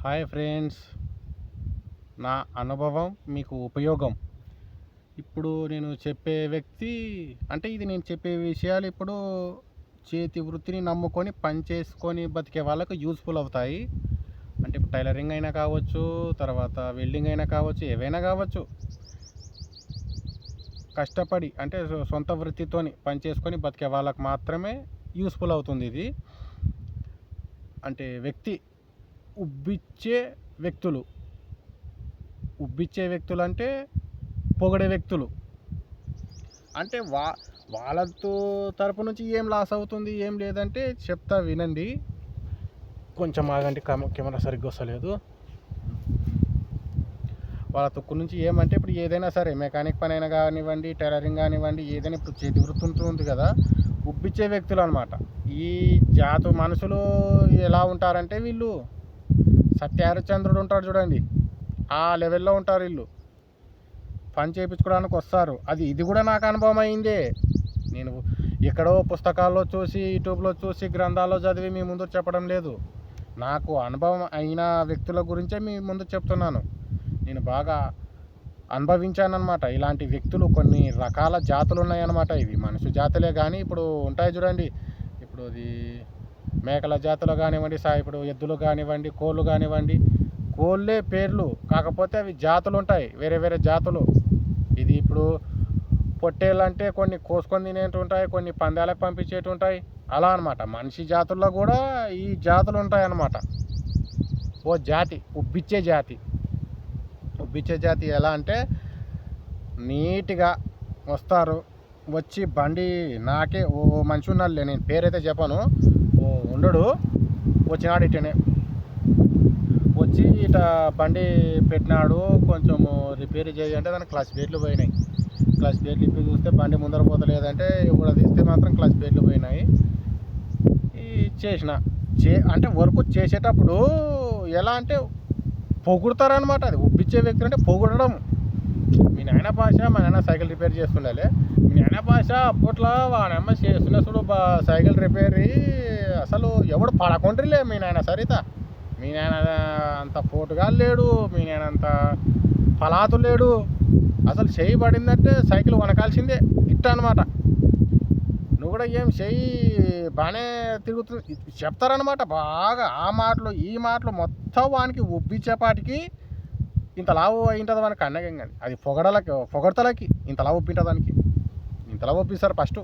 Hi friends. నా అనుభవం మీకు ఉపయోగం. ఇప్పుడు నేను చెప్పే వ్యక్తి అంటే ఇది నేను చెప్పే విషయాలు ఇప్పుడు చేతి వృత్తిని నమ్ముకొని పని చేసుకొని బతికే వాళ్ళకు యూస్ఫుల్ అవుతాయి. అంటే ఇప్పుడు టైలరింగ్ అయినా కావచ్చు తర్వాత వెల్డింగ్ అయినా కావచ్చు ఏవైనా కావచ్చు. కష్టపడి అంటే సొంత వృత్తితోని పని చేసుకొని బతికే వాళ్ళకు మాత్రమే యూస్ఫుల్ అవుతుంది ఇది. అంటే వ్యక్తి ఉబ్బిచ్చే వ్యక్తులు. ఉబ్బిచ్చే వ్యక్తులు అంటే పొగడే వ్యక్తులు. అంటే వా వాళ్ళతో తరపు నుంచి ఏం లాస్ అవుతుంది ఏం లేదంటే చెప్తా వినండి. కొంచెం ఆగండి కెమెరా సరిగ్గా వస్తలేదు. వాళ్ళ తొక్కు నుంచి ఏమంటే ఇప్పుడు ఏదైనా సరే మెకానిక్ పని అయినా కానివ్వండి టైలరింగ్ కానివ్వండి ఏదైనా ఇప్పుడు చేతి వృత్తి ఉంటుంది కదా గుబ్బిచ్చే వ్యక్తులు అనమాట ఈ జాతు మనుషులు ఎలా ఉంటారంటే వీళ్ళు సత్యహరిచంద్రుడు ఉంటాడు చూడండి. ఆ లెవెల్లో ఉంటారు వీళ్ళు. పని చేయించుకోవడానికి వస్తారు. అది ఇది కూడా నాకు అనుభవం అయిందే. నేను ఎక్కడో పుస్తకాల్లో చూసి యూట్యూబ్లో చూసి గ్రంథాల్లో చదివి మీ ముందు చెప్పడం లేదు. నాకు అనుభవం అయిన వ్యక్తుల గురించే మీ ముందు చెప్తున్నాను. నేను బాగా అనుభవించానమాట ఇలాంటి వ్యక్తులు కొన్ని రకాల జాతులు ఉన్నాయన్నమాట ఇవి. మనిషి జాతులే కానీ ఇప్పుడు ఉంటాయి చూడండి. ఇప్పుడు అది మేకల జాతులు కానివ్వండి సా ఇప్పుడు ఎద్దులు కానివ్వండి కోళ్ళు కానివ్వండి. కోళ్ళే పేర్లు. కాకపోతే అవి జాతులు ఉంటాయి వేరే వేరే జాతులు. ఇది ఇప్పుడు పొట్టేళ్ళు అంటే కొన్ని కోసుకొని తినేటి ఉంటాయి కొన్ని పందాలకు పంపించేటి ఉంటాయి అలా అనమాట మనిషి జాతుల్లో కూడా ఈ జాతులు ఉంటాయి అన్నమాట ఓ జాతి. ఉబ్బిచ్చే జాతి. ఉబ్బిచ్చే జాతి ఎలా అంటే నీట్గా వస్తారు. వచ్చి బండి నాకే ఓ మనిషి ఉన్నాడులే నేను పేరైతే చెప్పను. ఓ ఉండడు. వచ్చినాడు ఇటనే. వచ్చి ఇట బండి పెట్టినాడు. కొంచెము రిపేర్ చేయంటే దాని క్లచ్ ప్లేట్లు పోయినాయి. క్లచ్ ప్లేట్లు ఇప్పి చూస్తే బండి ముందర పోతలేదంటే కూడా తీస్తే మాత్రం క్లచ్ ప్లేట్లు పోయినాయి. చేసిన. చే అంటే వర్క్ చేసేటప్పుడు ఎలా అంటే పొగుడతారనమాట అది ఒప్పించే వ్యక్తులు అంటే పొగడడం. మీ నాయన భాష మా నాయన సైకిల్ రిపేర్ చేస్తుండాలి. మీ నాయన భాష అప్పట్లో వాడమ్మ చేస్తున్న చూడు సైకిల్ రిపేర్ అసలు ఎవడు పడకుండ్రిలే మీ నాయన సరిత. మీ నాయన అంత పోటుగా లేడు మీ నాయన అంత పలాతు లేడు. అసలు చేయబడిందంటే పడిందంటే సైకిల్ వనకాల్సిందే. ఇట్ట అనమాట కూడా ఏం చెయ్యి బాగానే తిరుగుతుంది. చెప్తారనమాట బాగా. ఆ మాటలు ఈ మాటలు మొత్తం వానికి ఒప్పించేపాటికి ఇంత లావు అయింటుంది వానికి అన్నగం కానీ అది పొగడలకి పొగడతలకి ఇంత లావు ఉబ్బింటుంది దానికి ఇంత లావు ఫస్ట్.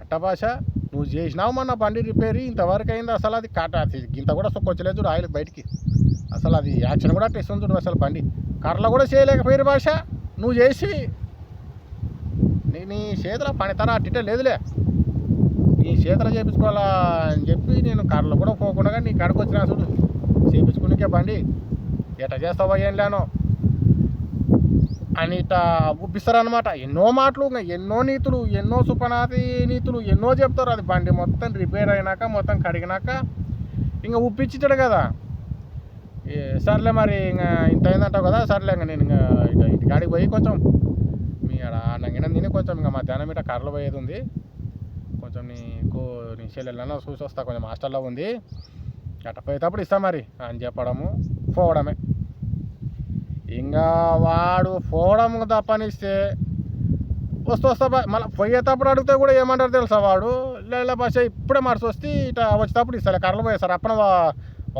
అట్టభాష నువ్వు చేసినావు మన బండి రిపేర్ ఇంతవరకు అయింది అసలు అది కాట అది ఇంత కూడా సొక్కొచ్చలేదు చూడు ఆయిల్ బయటికి. అసలు అది యాక్షన్ కూడా టెస్ట్ చూడు అసలు బండి. కర్రలో కూడా చేయలేకపోయారు భాష. నువ్వు చేసి నీ నీ చేతిలో పనితనం అట్టిటే లేదులే. నీ చేతిలో చేపించుకోవాలా అని చెప్పి నేను కర్రలు కూడా పోకుండా నీ కడకు వచ్చిన చూడు. చేపించుకునికే బండి. ఎట చేస్తావా ఏం లేనో. అని ఇట్ట ఉబ్బిస్తారనమాట ఎన్నో మాటలు ఇంకా ఎన్నో నీతులు ఎన్నో సుపనాది నీతులు ఎన్నో చెప్తారు. అది బండి మొత్తం రిపేర్ అయినాక మొత్తం కడిగినాక ఇంకా ఉప్పించాడు కదా. ఏ, సర్లే మరి ఇంకా ఇంత అయిందంటావు కదా. సర్లే ఇంకా నేను ఇంకా ఇక ఇంటికాడికి పోయి కొంచెం ఆడ అన్నంగిన తిని కొంచెం ఇంకా మధ్యాహ్నం ఇట కర్రలు పోయేది ఉంది. కొంచెం నీకు నీ చెల్లెళ్ళన్నా చూసి వస్తా కొంచెం హాస్టల్లో ఉంది. అట్ట పోయేటప్పుడు ఇస్తా మరి అని చెప్పడము. పోవడమే. ఇంకా వాడు పోవడం తప్పనిస్తే వస్తూ వస్తా మళ్ళీ పోయేటప్పుడు అడిగితే కూడా ఏమంటారు తెలుసా వాడు? లేదా భాష ఇప్పుడే మనిషి వస్తే ఇట వచ్చేటప్పుడు ఇస్తారు కర్రలు పోయేస్తారు అప్పన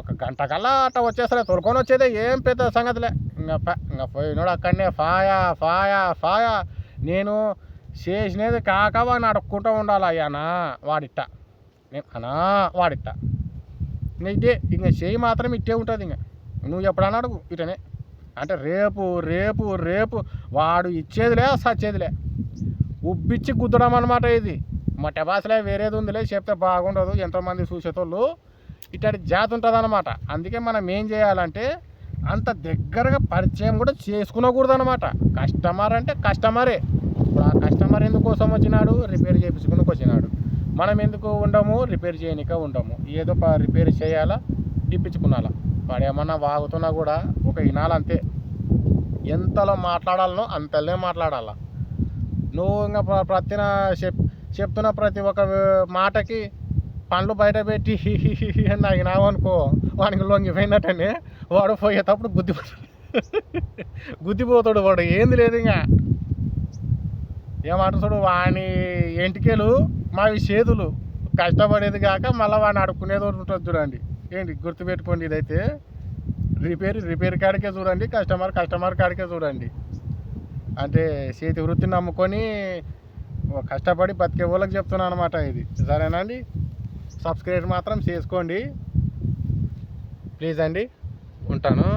ఒక గంట కల్లా అట్ట వచ్చేస్తారు తొలుకొని వచ్చేదే ఏం పెద్ద సంగతిలే. ఇంకా ఇంకా పోయినోడు అక్కడనే ఫాయా ఫాయా ఫాయా నేను చేసినది కాక వాడిని అడుక్కుంటూ ఉండాలి అయ్యానా వాడిట్ట. నేను అనా వాడిట్ట. ఇంకా ఇదే ఇంకా చేయి మాత్రం ఇట్టే ఉంటుంది ఇంకా. నువ్వు ఎప్పుడన్నా అడుగు ఇటనే. అంటే రేపు రేపు రేపు వాడు ఇచ్చేదిలే సచ్చేదిలే. ఉబ్బిచ్చి గుద్దడం అనమాట ఇది. మా టెబాసలే వేరేది ఉందిలే చెప్తే బాగుండదు ఎంతోమంది చూసేటోళ్ళు. ఇట్లాంటి జాతి ఉంటుంది అనమాట అందుకే మనం ఏం చేయాలంటే అంత దగ్గరగా పరిచయం కూడా చేసుకునకూడదు అనమాట కస్టమర్. అంటే కస్టమరే ఇప్పుడు ఆ కస్టమర్ ఎందుకోసం వచ్చినాడు? రిపేర్ చేయించుకునికి వచ్చినాడు. మనం ఎందుకు ఉండము? రిపేర్ చేయనిక ఉండము. ఏదో రిపేర్ చేయాలా? ఇప్పించుకున్నాలా? వాడు ఏమన్నా వాగుతున్నా కూడా ఒక ఇనాలంతే ఎంతలో మాట్లాడాలనో అంతలోనే మాట్లాడాలా? నువ్వు ఇంకా ప్రతిన చెప్ చెప్తున్న ప్రతి ఒక్క మాటకి పండ్లు బయట పెట్టి హి హి హి హి అనుకో వానికి లొంగిపోయినట్టనే వాడు పోయేటప్పుడు గుద్ది గుద్దిపోతాడు వాడు. ఏంది లేదు ఇంకా. ఏమంటాడు వాని ఎంటికెలు మావి చేతులు కష్టపడేది కాక మళ్ళీ వాడిని అడుక్కునేది ఒకటి ఉంటుంది చూడండి. ఏంటి? గుర్తుపెట్టుకోండి ఇదైతే. రిపేర్ రిపేర్ కాడికే చూడండి. కస్టమర్ కస్టమర్ కాడికే చూడండి. అంటే చేతి వృత్తిని నమ్ముకొని కష్టపడి బతికే వాళ్ళకి చెప్తున్నాను అనమాట ఇది. సరేనండి? సబ్స్క్రైబ్ మాత్రం చేసుకోండి. ప్లీజ్ అండి. ఉంటాను.